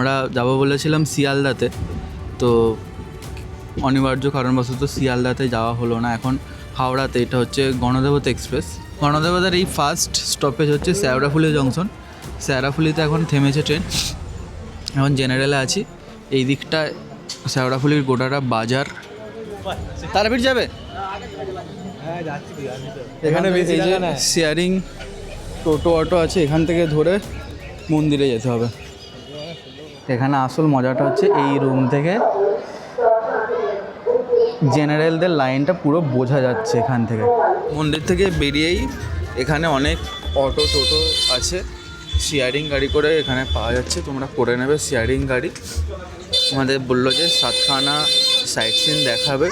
আমরা যাব বলেছিলাম শিয়ালদাতে। তো অনিবার্য কারণবশত শিয়ালদাতে যাওয়া হলো না। এখন হাওড়াতে এটা হচ্ছে গণদেবতা এক্সপ্রেস। গণদেবতার এই ফার্স্ট স্টপেজ হচ্ছে শ্যাওড়াফুলি জংশন। শ্যাওড়াফুলিতে এখন থেমেছে ট্রেন এখন জেনারেলে আছি। এই দিকটায় শ্যাওড়াফুলির গোটাটা বাজার। তারাপীঠ যাবে? এখানে শেয়ারিং টোটো অটো আছে এখান থেকে ধরে মন্দিরে যেতে হবে। এখানে আসল মজাটা হচ্ছে এই রুম থেকে জেনারেলদের লাইনটা পুরো বোঝা যাচ্ছে এখান থেকে। মন্দির থেকে বেরিয়েই এখানে অনেক অটো টোটো আছে। শেয়ারিং গাড়ি করে এখানে পাওয়া যাচ্ছে। তোমরা করে নেবে শেয়ারিং গাড়ি। আমাদের বলল যে সাতখানা সাইট সিন দেখাবে।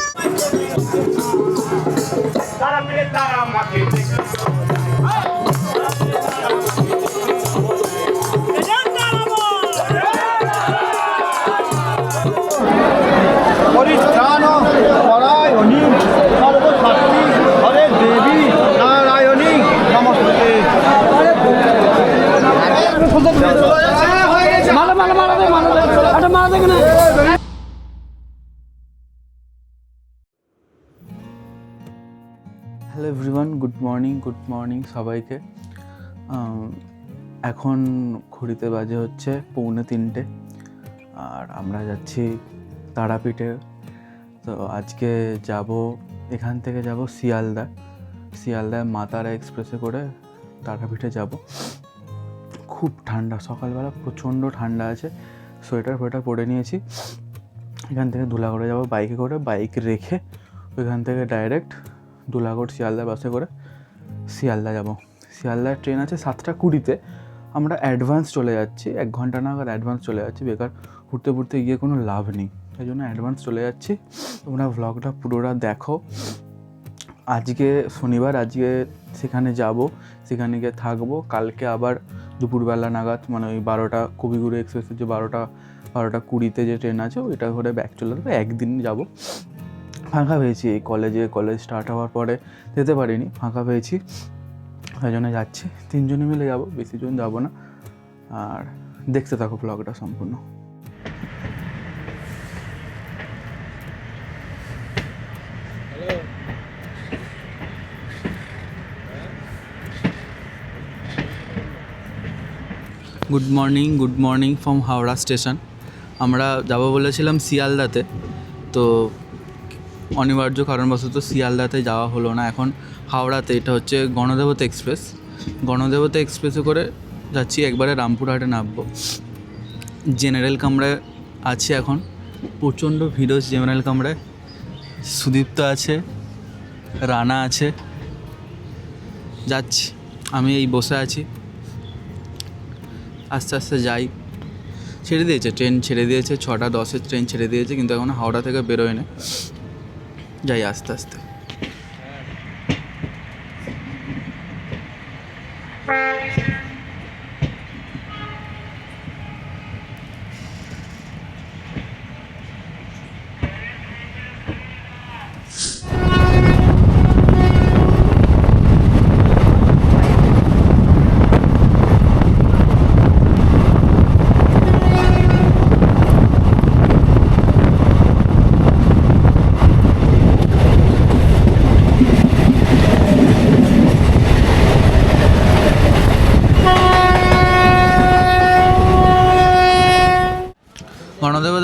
গুড মর্নিং সবাইকে। এখন ঘড়িতে বাজে হচ্ছে পৌনে তিনটে, আর আমরা যাচ্ছি তারাপীঠে। তো আজকে যাব, এখান থেকে যাব শিয়ালদা। শিয়ালদায় মা তারা এক্সপ্রেসে করে তারাপীঠে যাব। খুব ঠান্ডা, সকালবেলা প্রচণ্ড ঠান্ডা আছে। সোয়েটার ফোয়েটার পরে নিয়েছি। এখান থেকে ধুলাগড়ে যাব, বাইকে করে। বাইক রেখে ওইখান থেকে ডাইরেক্ট ধুলাগড় শিয়ালদা বাসে করে। শিয়ালদা যাব। শিয়ালদার ট্রেন আছে সাতটা কুড়িতে। আমরা অ্যাডভান্স চলে যাচ্ছি। এক ঘণ্টা নাগাদ অ্যাডভান্স চলে যাচ্ছি। বেকার ঘুরতে ঘুরতে গিয়ে কোনো লাভ নেই। সেই জন্য অ্যাডভান্স চলে যাচ্ছি। তোমরা ভ্লগটা পুরোটা দেখো। আজকে শনিবার, আজকে সেখানে যাব। সেখানে গিয়ে থাকব। কালকে আবার দুপুরবেলা নাগাদ মানে ওই বারোটা কবিগুরু এক্সপ্রেসের যে বারোটা বারোটা কুড়িতে যে ট্রেন আছে, ওইটা করে ব্যাক চলে যাবে। একদিন যাব। ফাঁকা পেয়েছি এই কলেজে কলেজ স্টার্ট হওয়ার পরে যেতে পারিনি, ফাঁকা পেয়েছি সেই জন্য যাচ্ছি। তিনজনে মিলে যাব, বেশি জন যাব না। আর দেখতে থাকো ব্লগটা সম্পূর্ণ। Good morning good morning from Howrah station আমরা যাব বলেছিলাম শিয়ালদাতে। তো অনিবার্য কারণবশত শিয়ালদাতে যাওয়া হলো না। এখন হাওড়াতে, এটা হচ্ছে গণদেবতা এক্সপ্রেস। গণদেবতা এক্সপ্রেসে করে যাচ্ছি, একবারে রামপুরহাটে নামবো। জেনারেল কামরায় আছি এখন। প্রচণ্ড ভিড় জেনারেল কামরায়। সুদীপ্ত আছে, রানা আছে। যাচ্ছি, আমি এই বসে আছি। আস্তে আস্তে যাই। ছেড়ে দিয়েছে, ট্রেন ছেড়ে দিয়েছে, ছটা দশের ট্রেন ছেড়ে দিয়েছে, কিন্তু এখন হাওড়া থেকে বেরোয় না। যাই আস্তে আস্তে।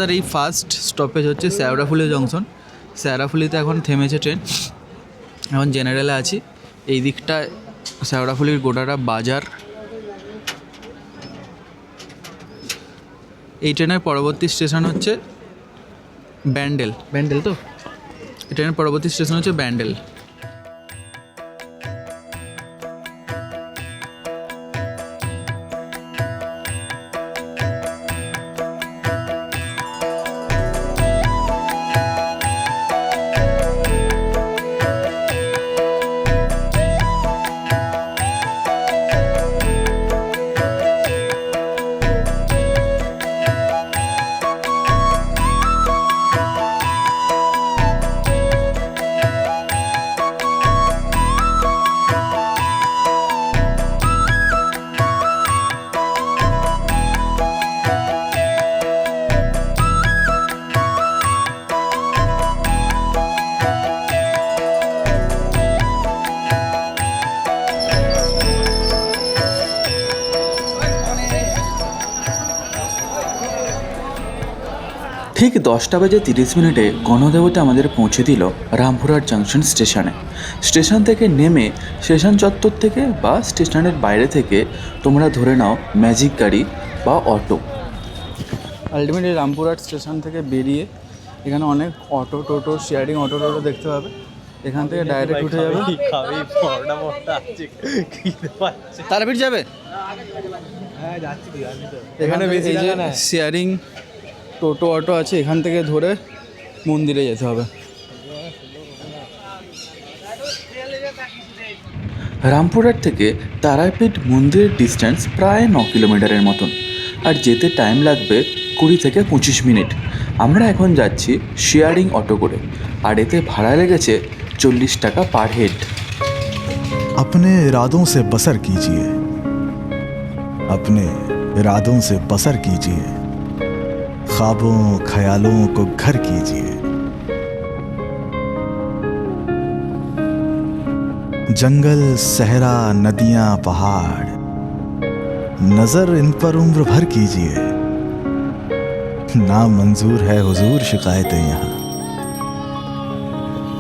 গণদেবতার এই ফার্স্ট স্টপেজ হচ্ছে শ্যাওড়াফুলি জংশন। শ্যাওড়াফুলিতে এখন থেমেছে ট্রেন এখন জেনারেলে আছি। এই দিকটায় শ্যাওড়াফুলির গোটাটা বাজার। এই ট্রেনের পরবর্তী স্টেশন হচ্ছে ব্যান্ডেল। ব্যান্ডেল তো? এই ট্রেনের পরবর্তী স্টেশন হচ্ছে ব্যান্ডেল। দশটা বাজে তিরিশ মিনিটে গণদেবতা আমাদের পৌঁছে দিল রামপুরহাট জাংশন স্টেশনে। স্টেশন থেকে নেমে স্টেশন চত্বর থেকে বা স্টেশনের বাইরে থেকে তোমরা ধরে নাও ম্যাজিক গাড়ি বা অটো। আলটিমেটলি রামপুরহাট স্টেশন থেকে বেরিয়ে এখানে অনেক অটো টোটো শেয়ারিং অটো টোটো দেখতে পাবে। এখান থেকে ডাইরেক্ট উঠে যাবে। তারাপীঠ যাবে? হ্যাঁ এখানে বেশি? শেয়ারিং টোটো অটো আছে এখান থেকে ধরে মন্দিরে যেতে হবে রামপুরহাট থেকে তারাপীঠ মন্দিরের ডিস্টেন্স প্রায় ন কিলোমিটারের মতন আর যেতে টাইম লাগবে কুড়ি থেকে পঁচিশ মিনিট আমরা এখন যাচ্ছি শেয়ারিং অটো করে আর এতে ভাড়া লেগেছে চল্লিশ টাকা পার হেড अपने इरादों से बसर कीजिए अपने इरादों से बसर कीजिए ख्वाबों ख्यालों को घर कीजिए जंगल सहरा नदियां पहाड़ नजर इन पर उम्र भर कीजिए ना मंजूर है हुजूर शिकायतें यहाँ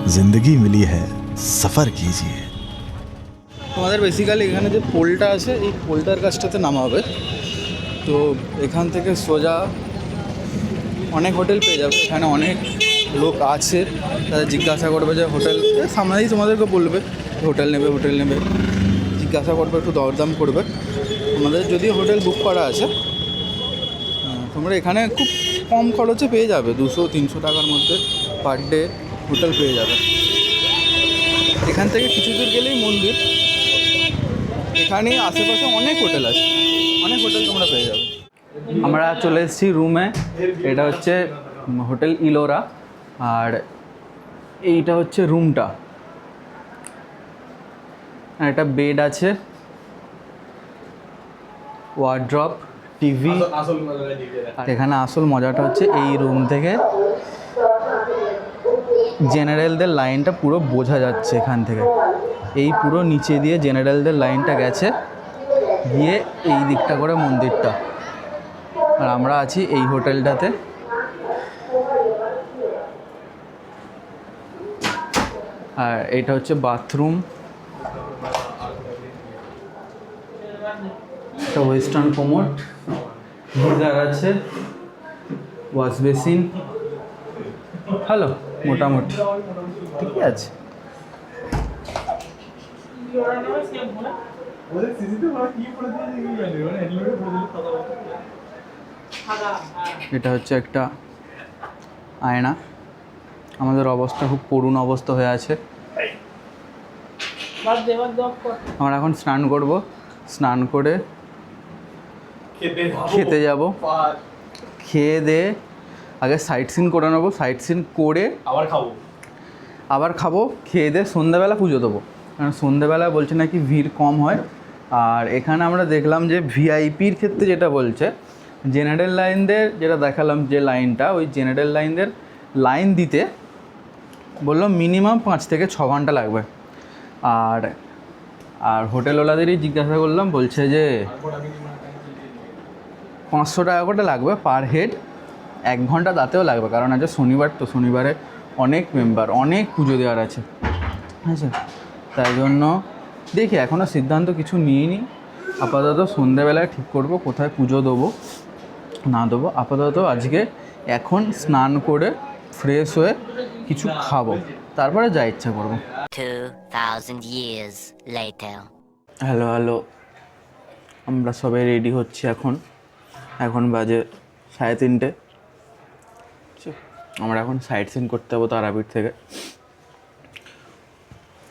जिंदगी मिली है सफर कीजिए তোমাদের বেসিক্যালি এখানে যে পোলটা আছে এই পোলটার কাছটাতে নামাবে তো এখান থেকে সোজা অনেক হোটেল পেয়ে যাবে, এখানে অনেক লোক আছে তারা জিজ্ঞাসা করবে যে হোটেল সামনেই তোমাদেরকে বলবে, হোটেল নেবে হোটেল নেবে, জিজ্ঞাসা করবে, একটু দরদাম করবে। আমাদের যদি হোটেল বুক করা আছে তোমরা এখানে খুব কম খরচে পেয়ে যাবে, দুশো, তিনশো টাকার মধ্যে পার ডে হোটেল পেয়ে যাবে। এখান থেকে কিছু দূর গেলেই মন্দির। এখানে আশেপাশে অনেক হোটেল আছে অনেক হোটেল তোমরা পেয়ে যাবে আমরা চলে এসেছি রুমে এটা হচ্ছে হোটেল ইলোরা। আর এইটা হচ্ছে রুমটা আর একটা বেড আছে। ওয়ার্ড্রপ টিভি এখানে আসল মজাটা হচ্ছে এই রুম থেকে জেনারেলদের লাইনটা পুরো বোঝা যাচ্ছে এখান থেকে। এই পুরো নিচে দিয়ে জেনারেলদের লাইনটা গেছে। গিয়ে এই দিকটা করে মন্দিরটা। আর আমরা আছি এই হোটেলটাতে। আর এটা হচ্ছে বাথরুম। একটা ওয়েস্টার্ন কোমোট। গিজার আছে। Wash basin. ভালো মোটামুটি। ঠিকই আছে। কি কি মানে এটা হচ্ছে একটা আয়না। আমাদের অবস্থা খুব করুণ অবস্থা হয়ে আছে। আমরা এখন স্নান করব। স্নান করে খেতে যাব। খেয়ে দিয়ে আগে সাইট সিন করে নেব। সাইট সিন করে আবার খাব। আবার খাব খেয়ে দিয়ে সন্ধ্যাবেলা পুজো দেবো। কারণ সন্ধ্যাবেলা বলছে নাকি ভিড় কম হয়। আর এখানে আমরা দেখলাম যে ভিআইপির ক্ষেত্রে যেটা বলছে জেনারেল লাইনদের যেটা দেখালাম যে লাইনটা, ওই জেনারেল লাইনদের লাইন দিতে বলল মিনিমাম পাঁচ থেকে ছ ঘণ্টা লাগবে। আর আর হোটেলওয়ালাদেরই জিজ্ঞাসা করলাম, বলছে যে পাঁচশো টাকা করে লাগবে পার হেড, এক ঘণ্টা তাতেও লাগবে, কারণ আজ শনিবার তো, শনিবারে অনেক মেম্বার অনেক পুজো দেওয়ার আছে। আচ্ছা তাই জন্য দেখি এখনও সিদ্ধান্ত কিছু নিইনি। আপাতত সন্ধেবেলায় ঠিক করব, কোথায় পুজো দেবো। না দেবো। আপাতত আজকে এখন স্নান করে ফ্রেশ হয়ে কিছু খাব। তারপরে যা ইচ্ছা করব। 2,000 years হ্যালো হ্যালো আমরা সবাই রেডি হচ্ছি এখন। এখন বাজে সাড়ে তিনটে। আমরা এখন সাইট সিন করতে যাব তারাপীঠ থেকে।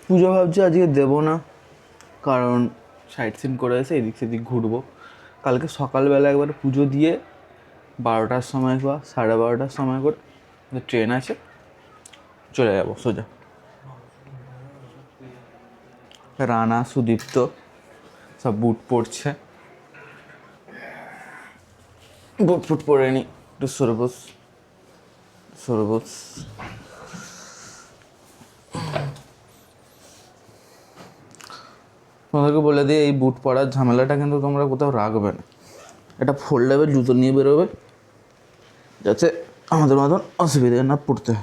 পুজো ভাবছি আজকে দেবো না কারণ সাইট সিন করে এসে এদিক সেদিক ঘুরবো। কালকে সকালবেলা একবার পুজো দিয়ে বারোটার সময় বা সাড়ে বারোটার সময় করে ট্রেন আছে, চলে যাব, সোজা। রানা, সুদীপ্ত, সব বুট পরছে বুট ফুট পরে নি, একটু সরবস সরবস। তোমাদেরকে বলে দিই, এই বুট পরার ঝামেলাটা কিন্তু তোমরা কোথাও রাখবে না। এটা ফোল্ডেবল জুতো নিয়ে বেরোবে। যাতে আমাদের মতন অসুবিধে না পড়তে।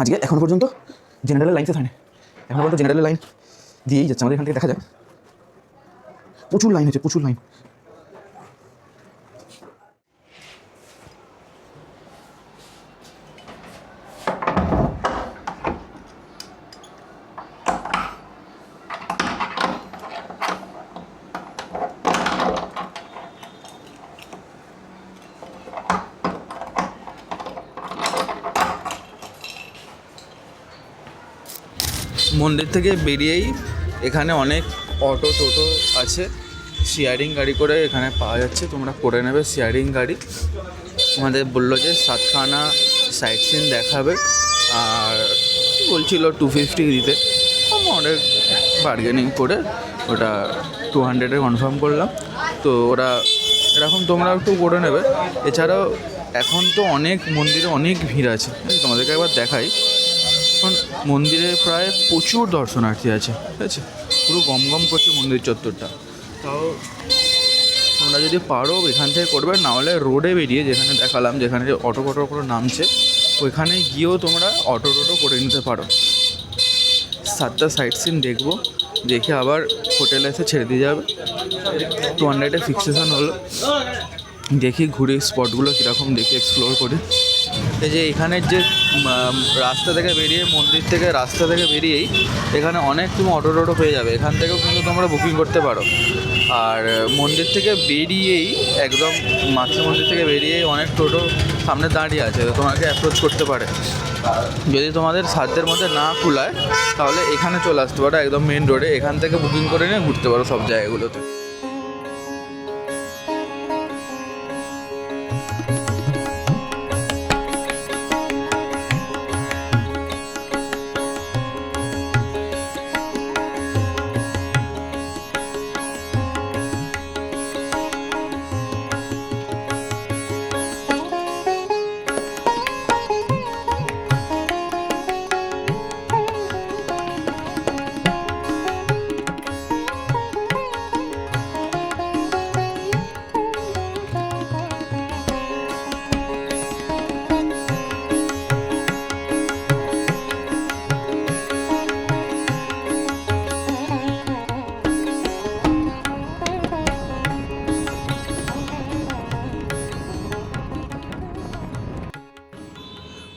আজকে এখন পর্যন্ত জেনারেলের লাইন শেষ হয়নি। এখনও পর্যন্ত জেনারেলের লাইন দিয়েই যাচ্ছে। আমাদের এখান থেকে দেখা যায় প্রচুর লাইন হচ্ছে প্রচুর লাইন মন্দির থেকে বেরিয়েই এখানে অনেক অটো, টোটো আছে। শেয়ারিং গাড়ি করে এখানে পাওয়া যাচ্ছে। তোমরা করে নেবে শেয়ারিং গাড়ি। আমাদের বলল যে সাতখানা সাইট সিন দেখাবে। আর বলছিল টু ফিফটি দিতে। অনেক বার্গেনিং করে ওটা টু হান্ড্রেডে কনফার্ম করলাম। তো ওরা এরকম তোমরা একটু করে নেবে। এছাড়াও এখন তো অনেক মন্দিরে অনেক ভিড় আছে। তোমাদেরকে একবার দেখাই। মন্দিরে প্রায় প্রচুর দর্শনার্থী আছে, ঠিক আছে? পুরো গম গম করছে মন্দির চত্বরটা। তাও তোমরা যদি পারো এখান থেকে করবে, না হলে রোডে বেরিয়ে যেখানে দেখালাম, যেখানে অটো ফটো করে নামছে, ওইখানে গিয়েও তোমরা অটো টোটো করে নিতে পারো। সাতটা সাইট সিন দেখব, দেখে আবার হোটেলে এসে ছেড়ে দিয়ে যাবে। টু হান্ড্রেডে ফিক্সেশন হলো। দেখি ঘুরে স্পটগুলো কীরকম, দেখি এক্সপ্লোর করি। এই যে এখানের যে রাস্তা থেকে বেরিয়ে মন্দির থেকে রাস্তা থেকে বেরিয়েই এখানে অনেক তুমি অটো টোটো পেয়ে যাবে। এখান থেকেও কিন্তু তোমরা বুকিং করতে পারো। আর, মন্দির থেকে বেরিয়েই একদম মাতৃ মন্দির থেকে বেরিয়েই অনেক টোটো সামনে দাঁড়িয়ে আছে। তোমাকে অ্যাপ্রোচ করতে পারে। যদি তোমাদের সাধ্যের মধ্যে না কুলায়, তাহলে এখানে চলে আসতে পারো একদম মেন রোডে এখান থেকে বুকিং করে নিয়ে ঘুরতে পারো সব জায়গাগুলোতে।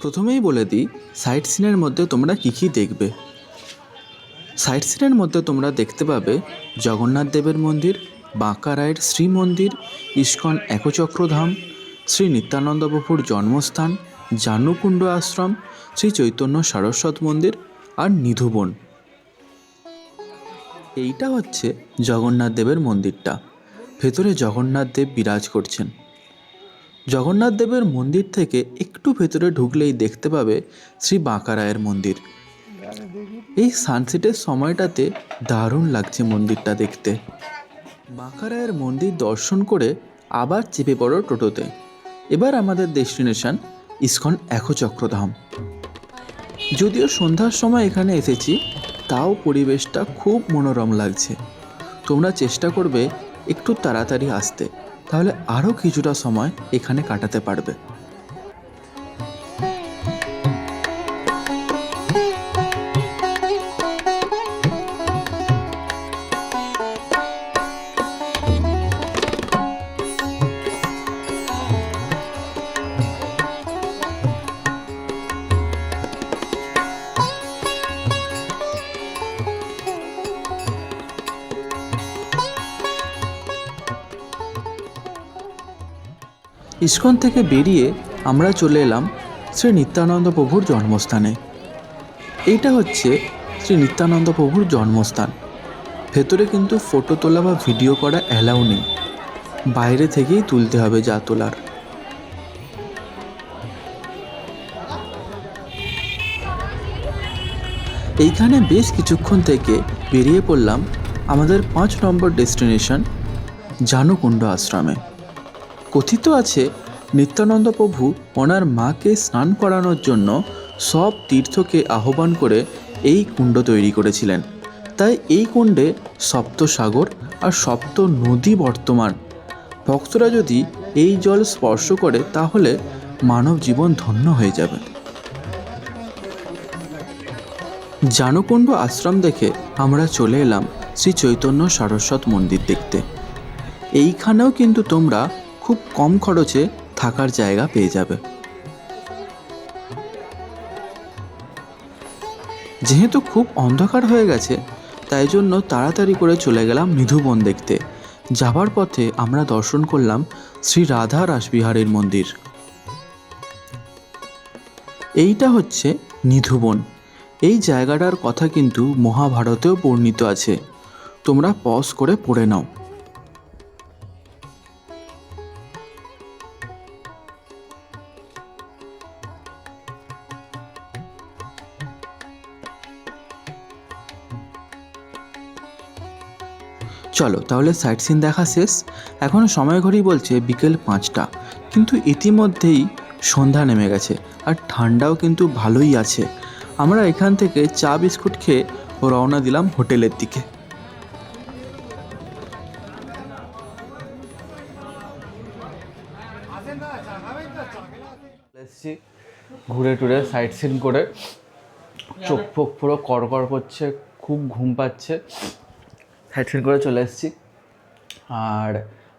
প্রথমেই বলে দিই, সাইট সিনের মধ্যে তোমরা কী কী দেখবে? সাইট সিনের মধ্যে তোমরা দেখতে পাবে জগন্নাথ দেবের মন্দির, বাঁকা রায়ের শ্রী মন্দির, ইস্কন একচক্রধাম শ্রী নিত্যানন্দ প্রভুর জন্মস্থান জানুকুণ্ড আশ্রম, শ্রী চৈতন্য সারস্বত মন্দির আর নিধুবন এইটা হচ্ছে জগন্নাথ দেবের মন্দিরটা। ভেতরে জগন্নাথ দেব বিরাজ করছেন। জগন্নাথ দেবের মন্দির থেকে একটু ভেতরে ঢুকলেই দেখতে পাবে শ্রী বাঁকারায়ের মন্দির। এই সানসেটের সময়টাতে দারুণ লাগছে মন্দিরটা দেখতে। বাঁকারায়ের মন্দির দর্শন করে আবার চেপে পড়ো টোটোতে। এবার আমাদের ডেস্টিনেশন ইস্কন একচক্রধাম। যদিও সন্ধ্যার সময় এখানে এসেছি, তাও পরিবেশটা খুব মনোরম লাগছে। তোমরা চেষ্টা করবে একটু তাড়াতাড়ি আসতে। তাহলে আরও কিছুটা সময় এখানে কাটাতে পারবে। ইস্কন থেকে বেরিয়ে আমরা চলে এলাম শ্রী নিত্যানন্দ প্রভুর জন্মস্থানে। এইটা হচ্ছে শ্রী নিত্যানন্দ প্রভুর জন্মস্থান। ভেতরে কিন্তু ফটো তোলা বা ভিডিও করা অ্যালাউ নেই। বাইরে থেকেই তুলতে হবে যা তোলার। এইখানে বেশ কিছুক্ষণ থেকে বেরিয়ে পড়লাম আমাদের পাঁচ নম্বর ডেস্টিনেশন, জানুকুণ্ড আশ্রমে। কথিত আছে, নিত্যানন্দ প্রভু ওনার মাকে স্নান করানোর জন্য সব তীর্থকে আহ্বান করে এই কুণ্ড তৈরি করেছিলেন। তাই এই কুণ্ডে সপ্ত সাগর আর সপ্ত নদী বর্তমান। ভক্তরা যদি এই জল স্পর্শ করে, তাহলে মানব জীবন ধন্য হয়ে যাবে। জানকুণ্ড আশ্রম দেখে আমরা চলে এলাম শ্রী চৈতন্য সারস্বত মন্দির দেখতে। এইখানেও কিন্তু তোমরা খুব কম খরচে থাকার জায়গা পেয়ে যাবে। যেহেতু খুব অন্ধকার হয়ে গেছে, তাই জন্য তাড়াতাড়ি করে চলে গেলাম নিধুবন দেখতে। যাবার পথে আমরা দর্শন করলাম শ্রী রাধা রাসবিহারীর মন্দির। এইটা হচ্ছে নিধুবন এই জায়গাটার কথা কিন্তু মহাভারতেও বর্ণিত আছে। তোমরা পজ করে পড়ে নাও। চলো, তাহলে সাইট সিন দেখা শেষ। এখনও সময় ঘড়ি বলছে বিকেল পাঁচটা। কিন্তু ইতিমধ্যেই সন্ধ্যা নেমে গেছে আর ঠান্ডাও কিন্তু ভালোই আছে। আমরা এখান থেকে চা বিস্কুট খেয়ে রওনা দিলাম হোটেলের দিকে। ঘুরে টুরে সাইট সিন করে। চোখ ফোক পুরো কড়কড় করছে, খুব ঘুম পাচ্ছে। সিন করে চলে এসেছি। আর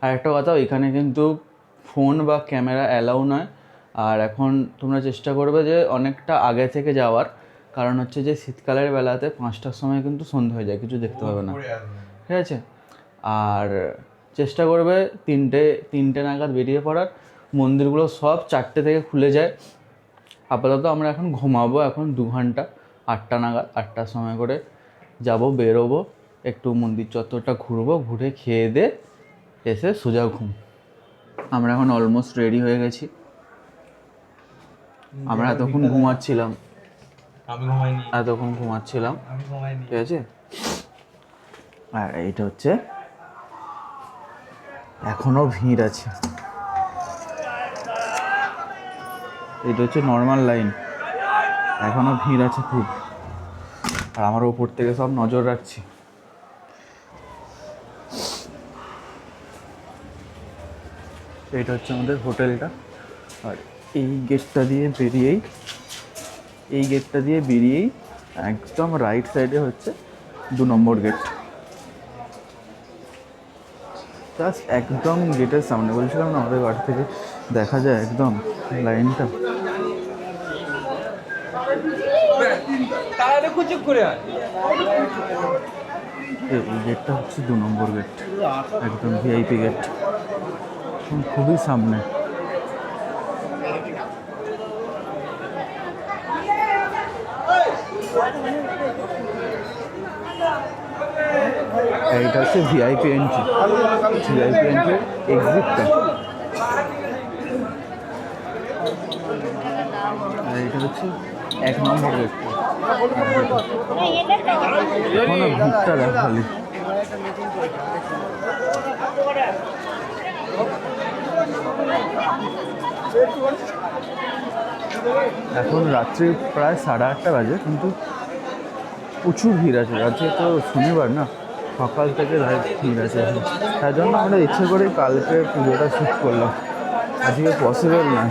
আরেকটা কথা, এখানে কিন্তু ফোন বা ক্যামেরা অ্যালাউ নয়। আর এখন তোমরা চেষ্টা করবে যে অনেকটা আগে থেকে যাওয়ার। কারণ হচ্ছে যে শীতকালের বেলাতে পাঁচটার সময় কিন্তু সন্ধে হয়ে যায়, কিছু দেখতে পাবে না। ঠিক আছে? আর চেষ্টা করবে তিনটে তিনটে নাগাদ বেরিয়ে পড়ার। মন্দিরগুলো সব চারটে থেকে খুলে যায়। আপাতত আমরা এখন ঘুমাবো এখন দু ঘণ্টা, আটটা নাগাদ, আটটার সময় করে যাব, বেরোবো। একটু মন্দির চত্বরটা ঘুরবো ঘুরে খেয়ে দে এসে সোজা ঘুম। আমরা এখন অলমোস্ট রেডি হয়ে গেছি। আমরা এতক্ষণ ঘুমাচ্ছিলাম। আমি ঘুমাইনি। এতক্ষণ ঘুমাচ্ছিলাম। আমি ঘুমাইনি। ঠিক আছে? আর এইটা হচ্ছে এখনও ভিড় আছে। এটা হচ্ছে নর্মাল লাইন এখনও ভিড় আছে খুব। আর আমার ওপর থেকে সব নজর রাখছি। এটা হচ্ছে আমাদের হোটেলটা। আর এই গেটটা দিয়ে বেরিয়েই এই গেটটা দিয়ে বেরিয়েই একদম রাইট সাইডে হচ্ছে দু নম্বর গেট। জাস্ট একদম গেটের সামনে বলছিলাম না আমাদের বাড়ি থেকে দেখা যায় একদম লাইনটা। গেটটা হচ্ছে দু নম্বর গেট একদম ভিআইপি গেট। খুবই সামনে। এইটা হচ্ছে ভিআইপি এন্ট্রি ভিআইপি এন্ট্রি এক্সিটটা এইটা হচ্ছে এক নম্বর গেটটা এখন খালি এখন রাত্রি প্রায় সাড়ে আটটা বাজে, কিন্তু প্রচুর ভিড় আছে। আজকে তো শনিবার না, সকাল থেকে ভিড় আছে তাই জন্য আমরা ইচ্ছে করে কালকে পুজোটা শ্যুট করলাম। আজকে পসিবল না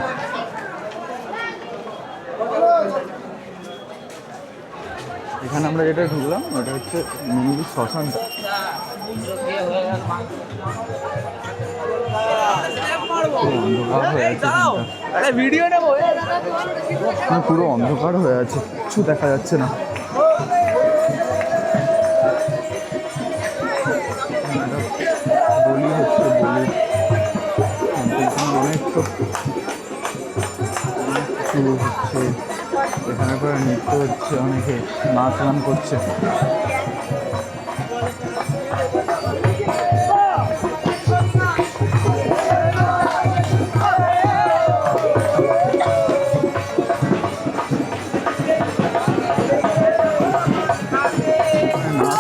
এখানে আমরা যেটা ঢুকলাম, ওটা হচ্ছে মেনলি শ্মশানটা। পুরো অন্ধকার হয়ে আছে। কিছু দেখা যাচ্ছে না। অনেক হচ্ছে এখানে করে নৃত্য হচ্ছে অনেকে নাচ গান করছে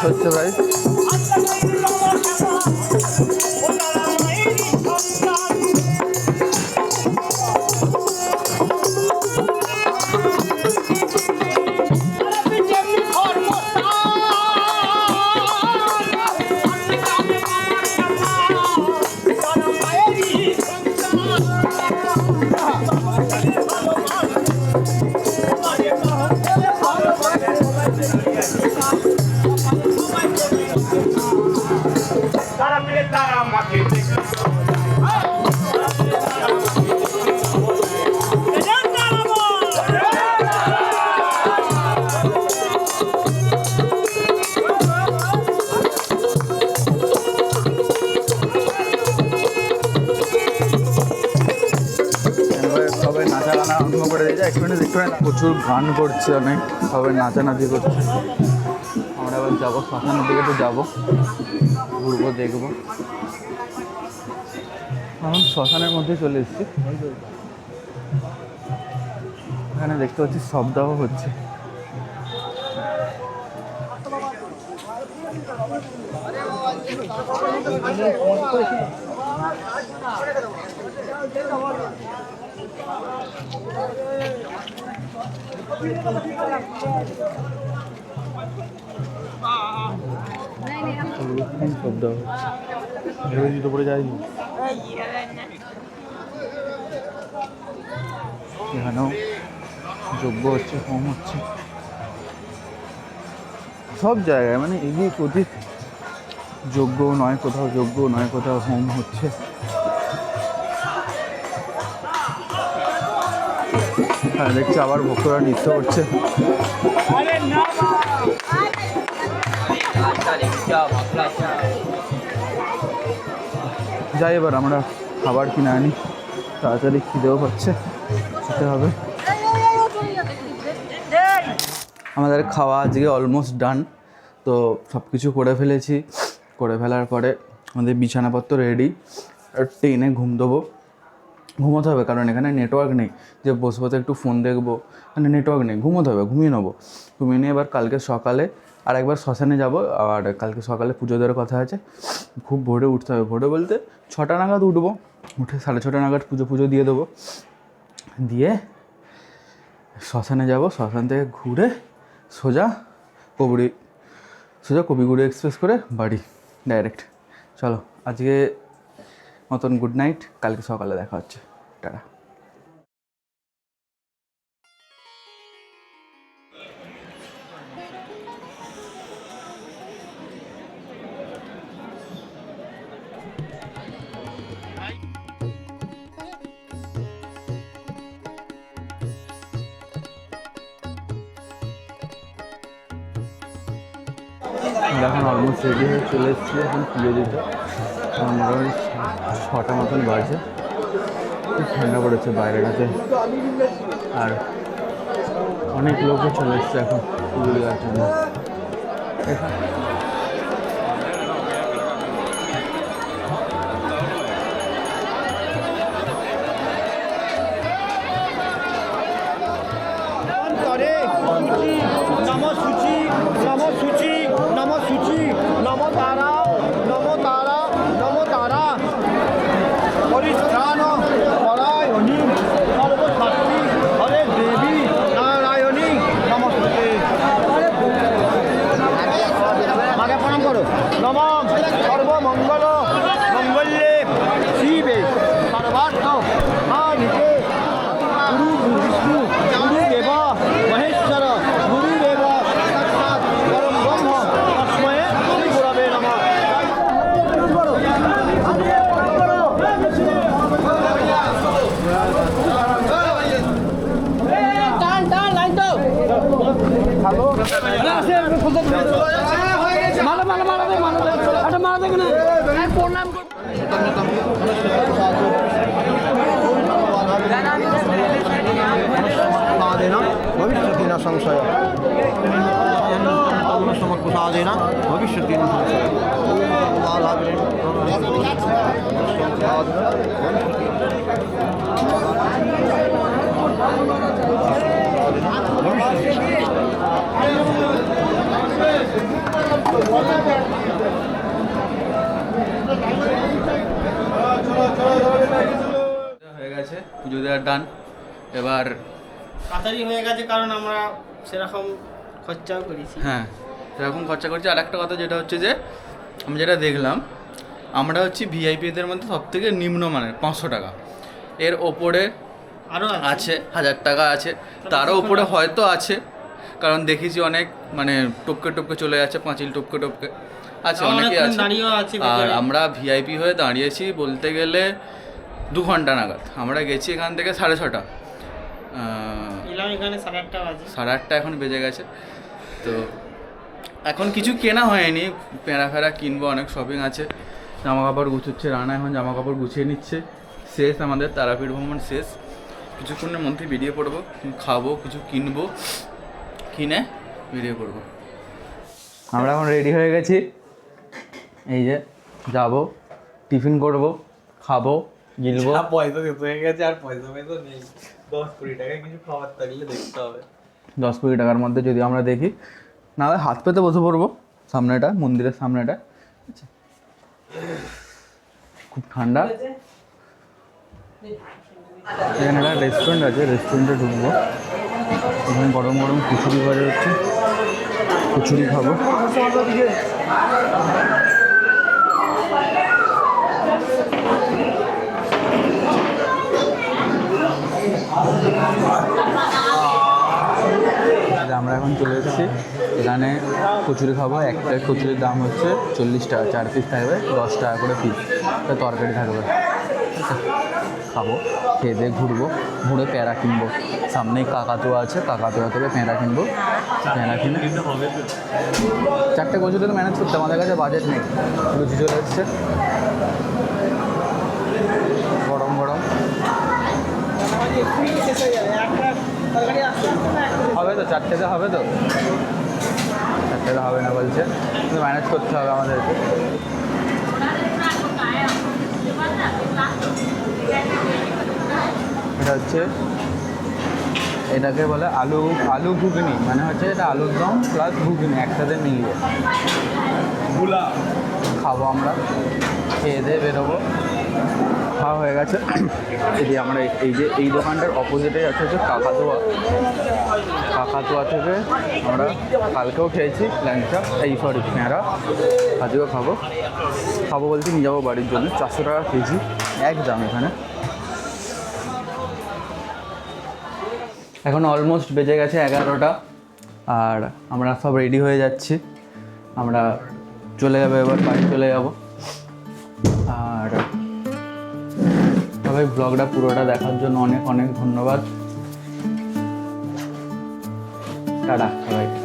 হচ্ছে ভাই। প্রচুর গান করছে অনেক সবাই নাচানাচি করছে। আমরা এবার যাব, শ্মশানের দিকে তো যাব। ঘুরবো, দেখব। এখন শ্মশানের মধ্যে চলে এসেছি। এখানে দেখতে পাচ্ছি শব্দাহ হচ্ছে। শব্দ ভেবে জুতো পড়ে যায়নি এখানেও যজ্ঞ হচ্ছে হোম হচ্ছে। সব জায়গায় মানে এদিক ওদিক যজ্ঞ নয়, কোথাও যোগ্য নয়, কোথাও হোম হচ্ছে। হ্যাঁ দেখছি আবার ভক্তরা নৃত্য করছে। যাই এবার আমরা খাবার কিনে আনি। তাড়াতাড়ি খিদেও পাচ্ছে, খেতে হবে। আমাদের খাওয়া আজকে অলমোস্ট ডান তো সব কিছু করে ফেলেছি। করে ফেলার পরে আমাদের বিছানাপত্র রেডি ট্রেনে ঘুম দেবো। ঘুমোতে হবে, কারণ এখানে নেটওয়ার্ক নেই। যে বসে বসে একটু ফোন দেখব মানে নেটওয়ার্ক নেই, ঘুমোতে হবে, ঘুমিয়ে নেব। ঘুমিয়ে নিয়ে এবার কালকে সকালে আর একবার শ্মশানে যাব, আর কালকে সকালে পুজো দেওয়ার কথা আছে। খুব ভোরে উঠতে হবে, ভোরে বলতে ছটা নাগাদ উঠবো, উঠে সাড়ে ছটা নাগাদ পুজো পুজো দিয়ে দেবো। দিয়ে শ্মশানে যাব, শ্মশান থেকে ঘুরে সোজা কবুরি, সোজা কবিগুড়ি এক্সপ্রেস করে বাড়ি ডাইরেক্ট চলো, আজকে মতন গুড নাইট কালকে সকালে দেখা হচ্ছে। টাটা। এখন অলমোস্ট রেডি হয়ে চলে এসেছি এখন পুজো দিতে। ছটা মতন বাড়ছে খুব ঠান্ডা পড়েছে বাইরেটাতে আর অনেক লোকও চলে এসছে এখন পুরুলিয়ার জন্য। দেয় না হয়ে গেছে পুজো দেওয়ার ডান এবার তাড়াতাড়ি হয়ে গেছে কারণ আমরা সেরকম খরচাও করেছি। হ্যাঁ। সেরকম খরচা করছি। আর একটা কথা যেটা হচ্ছে যে আমি যেটা দেখলাম আমরা হচ্ছি ভিআইপিদের মধ্যে সব থেকে নিম্নমানের পাঁচশো টাকা। এর ওপরে আরও আছে? হাজার টাকা আছে। তারও ওপরে হয়তো আছে কারণ দেখেছি অনেক মানে টপকে টপকে চলে যাচ্ছে পাঁচিল টপকে টপকে। আছে অনেকে আছে। আর। আমরা ভিআইপি হয়ে দাঁড়িয়েছি বলতে গেলে দু ঘণ্টা নাগাদ। আমরা গেছি এখান থেকে সাড়ে ছটা। সাড়ে আটটা এখন বেজে গেছে। তো এখন কিছু কেনা হয়নি পেঁড়া ফেরা কিনবো অনেক শপিং আছে। জামা কাপড় গুছোচ্ছে রানা এখন জামা কাপড় গুছিয়ে নিচ্ছে। শেষ আমাদের তারাপীঠ ভ্রমণ শেষ। কিছুক্ষণের মধ্যে বেরিয়ে পড়ব খাব কিছু কিনবো কিনে বেরিয়ে পড়ব আমরা এখন রেডি হয়ে গেছি। এই যে যাব টিফিন করব খাব গিলবো। পয়সা শেষ হয়ে গেছে আর পয়সা পয়সা নেই। দশ কুড়ি টাকায় কিছু খাবার থাকলে দেখতে হবে। দশ কুড়ি টাকার মধ্যে যদি আমরা দেখি না হয় হাত পেতে বসে পড়ব। সামনেটা, মন্দিরের সামনেটা। আচ্ছা। খুব ঠান্ডা। এখানে একটা রেস্টুরেন্ট আছে রেস্টুরেন্টে ঢুকবো। এখানে গরম গরম খিচুড়ি বাজে হচ্ছে। খিচুড়ি খাব। আজ আমরা এখন চলে এসেছি। এখানে কচুরি খাব। এক প্লেট কচুরির দাম হচ্ছে চল্লিশ টাকা, চার পিস থাকবে, দশ টাকা করে পিস তরকারি থাকবে। খাব, খেয়ে দিয়ে ঘুরবো, ঘুরে প্যাঁড়া কিনবো। সামনেই কাকাতুয়া আছে, কাকাতুয়া থেকে প্যাঁড়া কিনবো। প্যাঁড়া কিনে। চারটে কচুরি তো ম্যানেজ করতে আমাদের কাছে বাজেট নেই। লুচি চলে এসছে। গরম গরম। হবে তো চারটেতে হবে তো। চারটেতে হবে না বলছে। কিন্তু ম্যানেজ করতে হবে আমাদেরকে। এটা হচ্ছে এটাকে বলে আলু আলু ঘুগনি। মানে হচ্ছে এটা আলুর দম প্লাস ঘুগনি একসাথে মিলিয়ে। খাব আমরা। খেয়ে দিয়ে বেরোবো। খাওয়া হয়ে গেছে। এই আমরা এই- যে এই দোকানটার অপোজিটে আছে হচ্ছে কাকাতুয়া। কাকাতুয়া থেকে আমরা কালকেও খেয়েছি ল্যাংচা। এই সরি প্যাঁরা। আজকেও খাব। খাব বলতে নিয়ে যাব বাড়ির জন্য। চারশো টাকা কেজি। এক দাম এখানে। এখন অলমোস্ট বেজে গেছে এগারোটা। আর আমরা সব রেডি হয়ে যাচ্ছি। আমরা চলে যাব এবার, বাড়ি চলে যাব। সবাই ব্লগটা পুরোটা দেখার জন্য অনেক অনেক ধন্যবাদ। টাটা সবাইকে